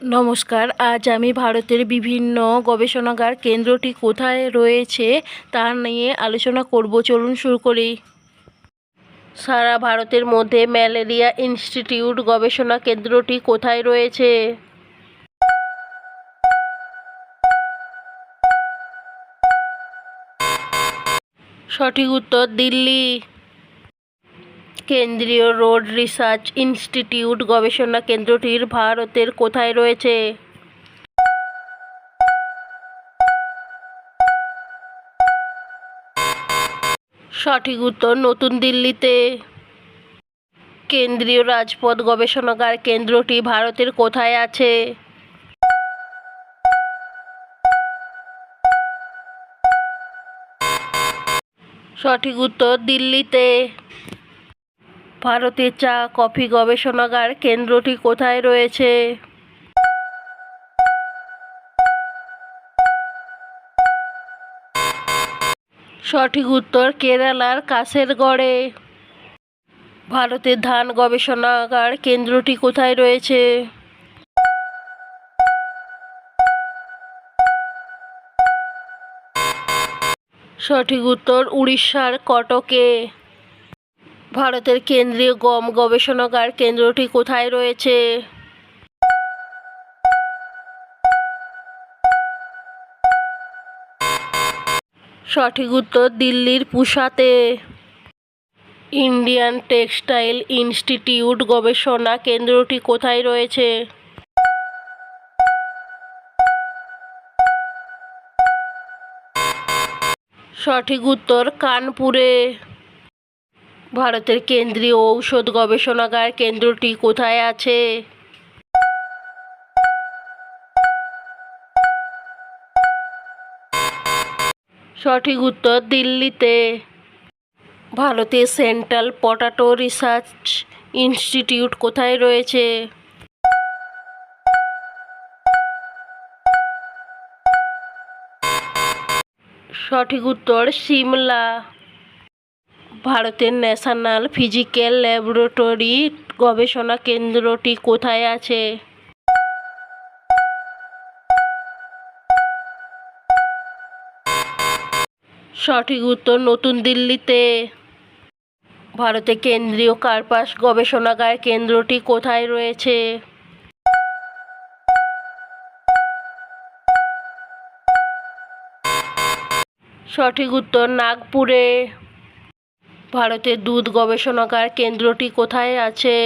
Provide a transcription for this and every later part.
নমস্কার, আজ আমি ভারতের বিভিন্ন গবেষণাগার কেন্দ্রটি কোথায় রয়েছে তা নিয়ে আলোচনা করব। চলুন শুরু করি। সারা ভারতের মধ্যে ম্যালেরিয়া ইনস্টিটিউট গবেষণা কেন্দ্রটি কোথায় রয়েছে? সঠিক উত্তর দিল্লি। কেন্দ্রীয় রোড রিসার্চ ইনস্টিটিউট গবেষণা কেন্দ্রটির ভারতের কোথায় রয়েছে? সঠিক উত্তর নতুন দিল্লিতে। কেন্দ্রীয় রাজপথ গবেষণাগার কেন্দ্রটি ভারতের কোথায় আছে? সঠিক উত্তর দিল্লিতে। ভারতের চা কফি গবেষণাগার কেন্দ্রটি কোথায় রয়েছে? সঠিক উত্তর কেরালার কাসেরগড়ে ভারতের ধান গবেষণাগার কেন্দ্রটি কোথায় রয়েছে? সঠিক উত্তর উড়িষ্যার কটকে। ভারতের কেন্দ্রীয় গম গবেষণাগার কেন্দ্রটি কোথায় রয়েছে? সঠিক উত্তর দিল্লির পুসাতে ইন্ডিয়ান টেক্সটাইল ইনস্টিটিউট গবেষণা কেন্দ্রটি কোথায় রয়েছে? সঠিক উত্তর কানপুরে। ভারতের কেন্দ্রীয় ঔষধ গবেষণাগার কেন্দ্রটি কোথায় আছে? সঠিক উত্তর দিল্লিতে। ভারতের সেন্ট্রাল পটাটো রিসার্চ ইনস্টিটিউট কোথায় রয়েছে? সঠিক উত্তর সিমলা। ভারতের ন্যাশনাল ফিজিক্যাল ল্যাবরেটরি গবেষণা কেন্দ্রটি কোথায় আছে? সঠিক উত্তর নতুন দিল্লিতে। ভারতের কেন্দ্রীয় কার্পাস গবেষণাগার কেন্দ্রটি কোথায় রয়েছে? সঠিক উত্তর নাগপুরে। ভারতের দুধ গবেষণাগার কেন্দ্রটি কোথায় আছে?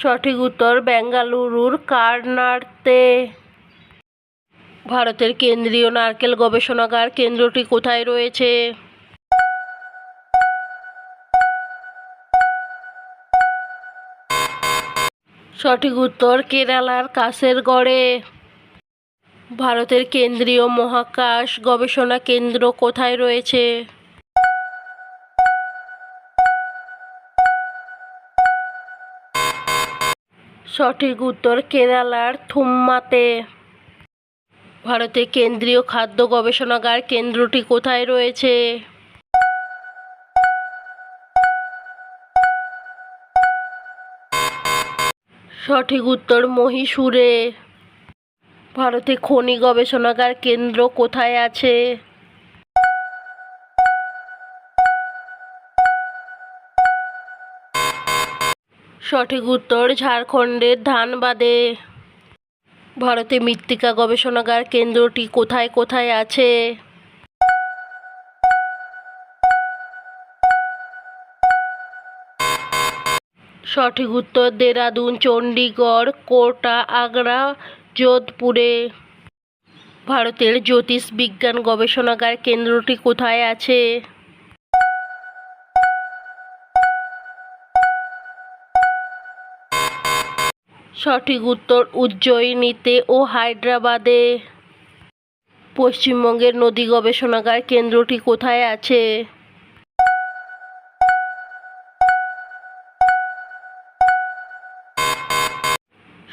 সঠিক উত্তর, বেঙ্গালুরুর কারনাড়তে ভারতের কেন্দ্রীয় নারকেল গবেষণাগার কেন্দ্রটি কোথায় রয়েছে? সঠিক উত্তর, কেরালার কাসেরগড়ে ভারতের কেন্দ্রীয় মহাকাশ গবেষণা কেন্দ্র কোথায় রয়েছে? সঠিক উত্তর কেরালার থুম্মাতে। ভারতের কেন্দ্রীয় খাদ্য গবেষণাগার কেন্দ্রটি কোথায় রয়েছে? সঠিক উত্তর মহীশূরে। ভারতে খনি গবেষণাগার কেন্দ্র কোথায় আছে? সঠিক উত্তর ঝাড়খণ্ডের ধানবাদে। ভারতে মৃত্তিকা গবেষণাগার কেন্দ্রটি কোথায় কোথায় আছে? সঠিক উত্তর দেরাদুন চণ্ডীগড় কোটা, আগ্রা যোধপুরে। ভারতের জ্যোতিষ বিজ্ঞান গবেষণাগার কেন্দ্রটি কোথায় আছে? সঠিক উত্তর উজ্জয়িনীতে ও হায়দ্রাবাদে। পশ্চিমবঙ্গের নদী গবেষণাগার কেন্দ্রটি কোথায় আছে?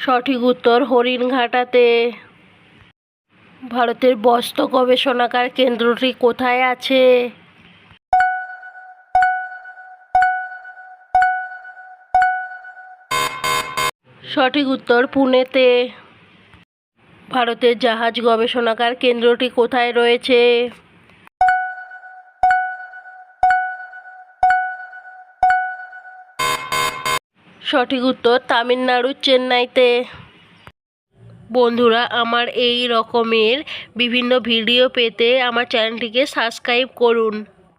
সঠিক উত্তর হরিণঘাটাতে। ভারতের বস্ত্র গবেষণাগার কেন্দ্রটি কোথায় আছে? সঠিক উত্তর পুনেতে। ভারতের জাহাজ গবেষণাগার কেন্দ্রটি কোথায় রয়েছে? সঠিক উত্তর তামিলনাড়ু, চেন্নাইতে। বন্ধুরা, আমার এই রকমের বিভিন্ন ভিডিও পেতে আমার চ্যানেলটিকে সাবস্ক্রাইব করুন।